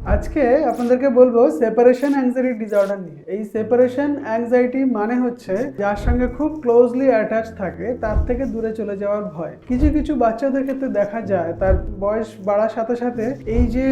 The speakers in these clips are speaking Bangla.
আজকে আপনাদেরকে বলব সেপারেশন অ্যাংজাইটি ডিসঅর্ডার নিয়ে। এই সেপারেশন অ্যাংজাইটি মানে হচ্ছে যার সঙ্গে খুব ক্লোজলি অ্যাটাচ থাকে, তার থেকে দূরে চলে যাওয়ার ভয়। কিছু কিছু বাচ্চাদের ক্ষেত্রে দেখা যায়, তার বয়স বাড়ার সাথে সাথে এই যে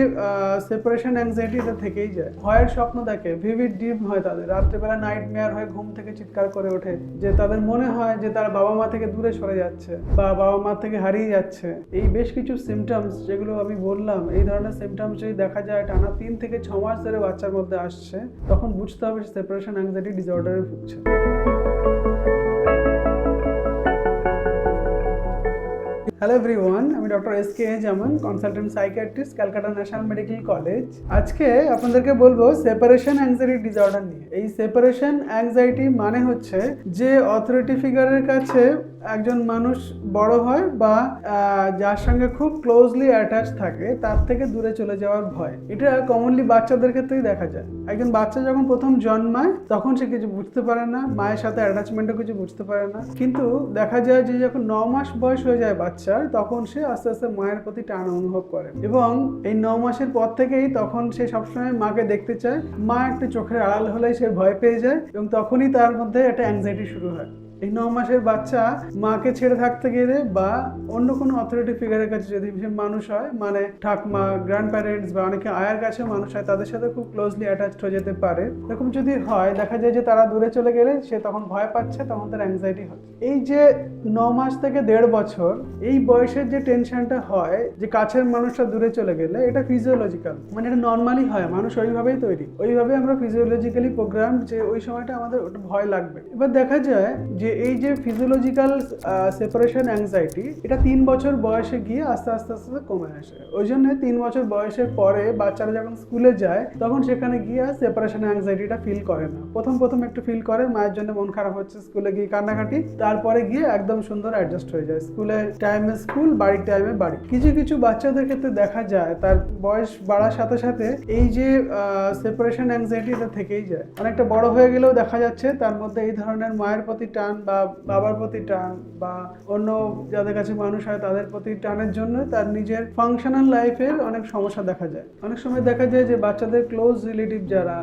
সেপারেশন অ্যাংজাইটি এটা থেকেই যায়। ভয়ের স্বপ্ন দেখে ভিভিড ড্রিম হয় তাদের। রাত্রেবেলা নাইট মেয়ার হয়, ঘুম থেকে চিৎকার করে ওঠে, যে তাদের মনে হয় যে তার বাবা মা থেকে দূরে সরে যাচ্ছে বা বাবা মা থেকে হারিয়ে যাচ্ছে। এই বেশ কিছু সিমটমস যেগুলো আমি বললাম, এই ধরনের সিমটমস যদি দেখা যায় টানা তিন থেকে ছ মাস ধরে বাচ্চার মধ্যে আসছে, তখন বুঝতে হবে সেপারেশন অ্যাংজাইটি ডিসঅর্ডারে ভুগছে। হ্যালো এভরিওয়ান আমি doctor S K Zaman consultant psychiatrist Calcutta national medical college আজকে আপনাদেরকে বলব সেপারেশন অ্যাংজাইটি ডিসঅর্ডার নিয়ে। এই সেপারেশন অ্যাংজাইটি মানে হচ্ছে যে অথরিটি ফিগারের কাছে একজন মানুষ বড় হয় বা যার সঙ্গে খুব ক্লোজলি অ্যাটাচ থাকে, তার থেকে দূরে চলে যাওয়ার ভয়। এটা কমনলি বাচ্চাদের ক্ষেত্রেই দেখা যায়। একজন বাচ্চা যখন প্রথম জন্মায়, তখন সে কিছু বুঝতে পারে না, মায়ের সাথে অ্যাটাচমেন্টও কিছু বুঝতে পারে না। কিন্তু দেখা যায় যে যখন ন মাস বয়স হয়ে যায় বাচ্চার তখন সে আস্তে আস্তে মায়ের প্রতি টান অনুভব করে। এবং এই ন মাসের পর থেকেই তখন সে সবসময় মাকে দেখতে চায়। মা একটু চোখের আড়াল হলেই সে ভয় পেয়ে যায় এবং তখনই তার মধ্যে একটা অ্যাংজাইটি শুরু হয়। এই ন মাসের বাচ্চা মাকে ছেড়ে থাকতে গেলে বা অন্য কোনো অথরিটি ফিগারের কাছে যদি সে মানুষ হয় মানে ঠাকমা গ্র্যান্ড প্যারেন্টস বা অনেকে আয়ার কাছে মানুষ হয়, তাদের সাথে খুব ক্লোজলি অ্যাটাচড হয়ে যেতে পারে। এরকম যদি হয়, দেখা যায় যে তারা দূরে চলে গেলে সে তখন ভয় পাচ্ছে, তখন তার অ্যাংজাইটি হয়। এই যে ন মাস থেকে দেড় বছর, এই বয়সের যে টেনশনটা হয়, যে কাছের মানুষটা দূরে চলে গেলে, এটা ফিজিওলজিক্যাল মানে এটা নর্মালি হয়, মানুষ ওইভাবেই তৈরি। ওইভাবে আমরা ফিজিওলজিক্যালি প্রোগ্রাম যে ওই সময়টা আমাদের ভয় লাগবে। এবার দেখা যায় যে এই যে ফিজিওলজিক্যাল সেপারেশন অ্যাংজাইটি এটা তিন বছর বয়সে গিয়ে আস্তে আস্তে আস্তে কমে আসে। ওই জন্য তিন বছর বয়সের পরে বাচ্চারা যখন স্কুলে যায়, তখন সেখানে গিয়ে আর সেপারেশন অ্যাংজাইটিটা ফিল করে না। প্রথম প্রথম একটু ফিল করে, মায়ের জন্য মন খারাপ হচ্ছে, স্কুলে গিয়ে কান্নাকাটি, তারপরে গিয়ে একদম সুন্দর অ্যাডজাস্ট হয়ে যায়। স্কুলে টাইমে স্কুল বাড়ির টাইমে বাড়ি। কিছু কিছু বাচ্চাদের ক্ষেত্রে দেখা যায়, তার বয়স বাড়ার সাথে সাথে এই যে সেপারেশন অ্যাংজাইটি এটা থেকেই যায়। অনেকটা বড় হয়ে গেলেও দেখা যাচ্ছে, তার মধ্যে এই ধরনের মায়ের প্রতি টান বা বাবার প্রতি টান বা অন্য যাদের কাছে মানুষ হয় তাদের প্রতি টানের জন্য তার নিজের ফাংশনাল লাইফের অনেক সমস্যা দেখা যায়। অনেক সময় দেখা যায় যে বাচ্চাদের ক্লোজ রিলেটিভ যারা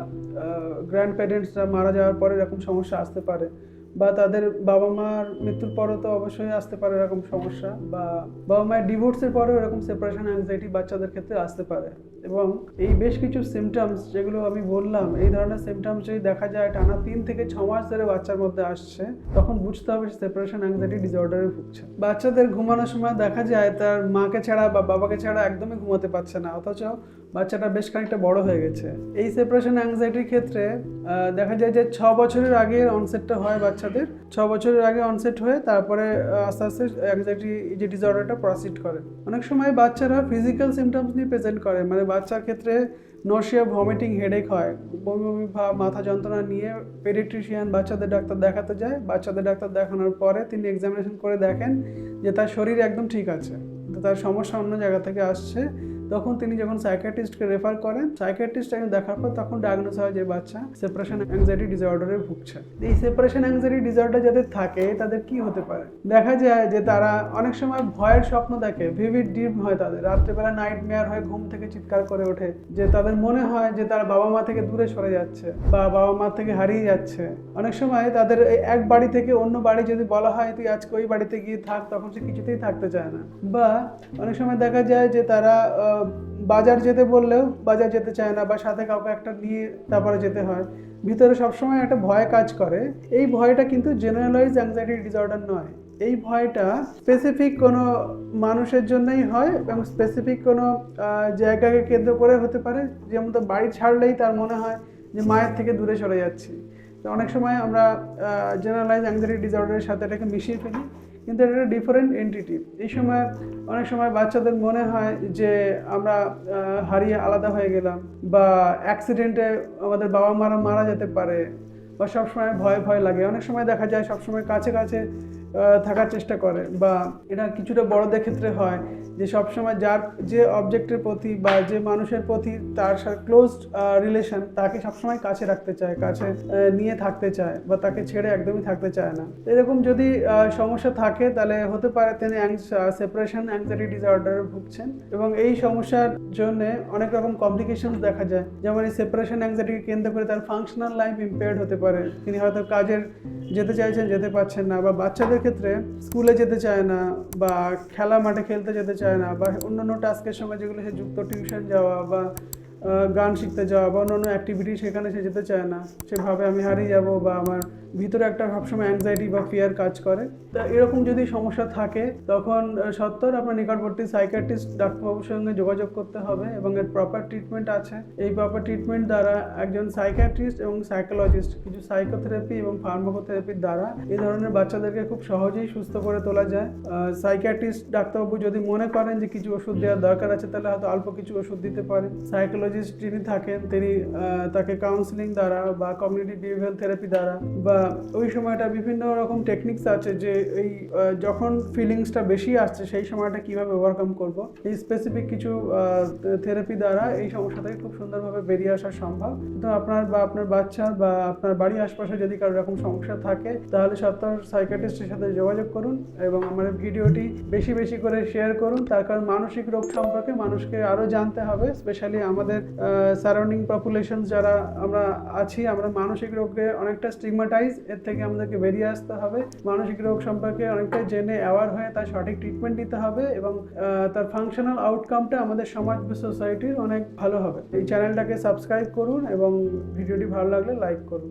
গ্র্যান্ড প্যারেন্টসরা মারা যাওয়ার পরে এরকম সমস্যা আসতে পারে। বা তাদের বাবা মার মৃত্যুর পরও তো অবশ্যই আসতে পারে এরকম সমস্যা বা বাবা মায়ের ডিভোর্সের পরেও এরকম সেপারেশন অ্যাংজাইটি বাচ্চাদের ক্ষেত্রে আসতে পারে। এবং এই বেশ কিছু সিমটমস যেগুলো আমি বললাম, এই ধরনের সিমটমস যদি দেখা যায় টানা তিন থেকে ছ মাস ধরে বাচ্চার মধ্যে আসছে, তখন বুঝতে হবে সেপারেশন অ্যাংজাইটি ডিসঅর্ডারে ভুগছে। বাচ্চাদের ঘুমানোর সময় দেখা যায় তার মাকে ছাড়া বা বাবাকে ছাড়া একদমই ঘুমাতে পারছে না, অথচ বাচ্চাটা বেশ খানিকটা বড় হয়ে গেছে। এই সেপারেশন অ্যাংজাইটির ক্ষেত্রে দেখা যায় যে ছ বছরের আগে অনসেটটা হয় বাচ্চাদের। ছ বছরের আগে অনসেট হয়ে তারপরে আস্তে আস্তে অ্যাংজাইটি যে ডিসঅর্ডারটা প্রসিড করে। অনেক সময় বাচ্চারা ফিজিক্যাল সিমটমস নিয়ে প্রেজেন্ট করে। মানে বাচ্চার ক্ষেত্রে নশিয়া ভমিটিং হেডেক হয়। বমি বমি ভাব, মাথা যন্ত্রণা নিয়ে পেডিট্রিশিয়ান বাচ্চাদের ডাক্তার দেখাতে যায়। বাচ্চাদের ডাক্তার দেখানোর পরে তিনি এক্সামিনেশন করে দেখেন যে তার শরীর একদম ঠিক আছে। কিন্তু তার সমস্যা অন্য জায়গা থেকে আসছে। তখন তিনি যখন সাইকিয়াট্রিস্টকে রেফার করেন সাইকিয়াট্রিস্ট দেখার পর তখন ডায়াগনোস হয় যে বাচ্চা সেপারেশন অ্যাংজাইটি ডিসঅর্ডারে ভুগছে। এই সেপারেশন অ্যাংজাইটি ডিসঅর্ডার যাদের থাকে, তাদের কি হতে পারে? দেখা যায় যে তারা অনেক সময় ভয়ের স্বপ্ন দেখে ভিভিড ড্রিম হয় তাদের। রাত্রেবেলা নাইট মেয়ার হয়, ঘুম থেকে চিৎকার করে ওঠে, যে তাদের মনে হয় যে তার বাবা মা থেকে দূরে সরে যাচ্ছে বা বাবা মা থেকে হারিয়ে যাচ্ছে। অনেক সময় তাদের এক বাড়ি থেকে অন্য বাড়ি যদি বলা হয়, তুই আজকে ওই বাড়িতে গিয়ে থাক, তখন সে কিছুতেই থাকতে চায় না। বা অনেক সময় দেখা যায় যে তারা বাজার যেতে বললেও বাজার যেতে চায় না বা সাথে কাউকে একটা নিয়ে তারপরে যেতে হয়। ভিতরে সবসময় একটা ভয় কাজ করে। এই ভয়টা কিন্তু জেনারেলাইজ অ্যাংজাইটি ডিসঅর্ডার নয়। এই ভয়টা স্পেসিফিক কোনো মানুষের জন্যই হয় এবং স্পেসিফিক কোনো জায়গাকে কেন্দ্র করে হতে পারে। যেমন তো বাড়ি ছাড়লেই তার মনে হয় যে মায়ের থেকে দূরে চলে যাচ্ছি। তো অনেক সময় আমরা জেনারেলাইজ অ্যাংজাইটি ডিসঅর্ডারের সাথে এটাকে মিশিয়ে ফেলি। কিন্তু এটা একটা ডিফারেন্ট এন্টিটি এই সময় অনেক সময় বাচ্চাদের মনে হয় যে আমরা হারিয়ে আলাদা হয়ে গেলাম বা অ্যাক্সিডেন্টে আমাদের বাবা মারা মারা যেতে পারে বা সবসময় ভয় ভয় লাগে। অনেক সময় দেখা যায় সবসময় কাছে কাছে থাকার চেষ্টা করে বা এটা কিছুটা বড়দের ক্ষেত্রে হয় যে সবসময় যার যে অবজেক্টের প্রতি বা যে মানুষের প্রতি তার ক্লোজ রিলেশন তাকে সবসময় কাছে রাখতে চায়, কাছে নিয়ে থাকতে চায় বা তাকে ছেড়ে একদমই থাকতে চায় না। এরকম যদি সমস্যা থাকে তাহলে হতে পারে তিনি সেপারেশন অ্যাংজাইটি ডিসঅর্ডারে ভুগছেন এবং এই সমস্যার জন্য অনেক রকম কমপ্লিকেশন দেখা যায়। যেমন এই সেপারেশন অ্যাংজাইটিকে কেন্দ্র করে তার ফাংশনাল লাইফ ইম্পেয়ার্ড হতে পারে। তিনি হয়তো কাজের যেতে চাইছেন, যেতে পারছেন না বা বাচ্চাদের ক্ষেত্রে স্কুলে যেতে চায় না বা খেলা মাঠে খেলতে যেতে চায় না বা অন্যান্য টাস্কের সময় যেগুলো সে যুক্ত টিউশন যাওয়া বা গান শিখতে যাওয়া বা অন্য অ্যাক্টিভিটি সেখানে সে যেতে চায় না, সেভাবে আমি হারিয়ে যাব বা আমার ভিতরে একটা সবসময় অ্যাংজাইটি বা ফিয়ার কাজ করে। তা এরকম যদি সমস্যা থাকে, তখন সত্তর আপনার নিকটবর্তী সাইকিয়াট্রিস্ট ডাক্তারবাবুর সঙ্গে যোগাযোগ করতে হবে এবং এর প্রপার ট্রিটমেন্ট আছে। এই প্রপার ট্রিটমেন্ট দ্বারা একজন সাইকিয়াট্রিস্ট এবং সাইকোলজিস্ট কিছু সাইকোথেরাপি এবং ফার্মাকোথেরাপির দ্বারা এই ধরনের বাচ্চাদেরকে খুব সহজেই সুস্থ করে তোলা যায়। সাইকিয়াট্রিস্ট ডাক্তারবাবু যদি মনে করেন যে কিছু ওষুধ দেওয়ার দরকার আছে, তাহলে হয়তো অল্প কিছু ওষুধ দিতে পারেন। সাইকোলজিস্ট যিনি থাকেন, তিনি তাকে কাউন্সিলিং দ্বারা বা কমিউনিটি বিহেভিয়ার থেরাপি দ্বারা বা ওই সময়টা বিভিন্ন রকম টেকনিক্স আছে যে এই যখন ফিলিংসটা বেশি আসছে, সেই সময়টা কীভাবে ওভারকাম করব? এই স্পেসিফিক কিছু থেরাপি দ্বারা এই সমস্যা থেকে খুব সুন্দরভাবে বেরিয়ে আসা সম্ভব। তো আপনার বা, আপনার বাচ্চার বা আপনার বাড়ির আশপাশে যদি কারও এরকম সমস্যা থাকে, তাহলে সত্তর সাইকাটিস্টের সাথে যোগাযোগ করুন এবং আমার ভিডিওটি বেশি বেশি করে শেয়ার করুন। তার কারণ মানসিক রোগ সম্পর্কে মানুষকে আরও জানতে হবে স্পেশালি আমাদের সারাউন্ডিং পপুলেশন যারা আমরা আছি, আমরা মানসিক রোগে অনেকটা স্টিগমাটাইজ এর থেকে আমাদেরকে বেরিয়ে আসতে হবে। মানসিক রোগ সম্পর্কে অনেকটা জেনে অ্যাওয়ার হয়ে তার সঠিক ট্রিটমেন্ট দিতে হবে এবং তার ফাংশনাল আউটকামটা আমাদের সমাজ বা সোসাইটির অনেক ভালো হবে। এই চ্যানেলটাকে সাবস্ক্রাইব করুন এবং ভিডিওটি ভালো লাগলে লাইক করুন।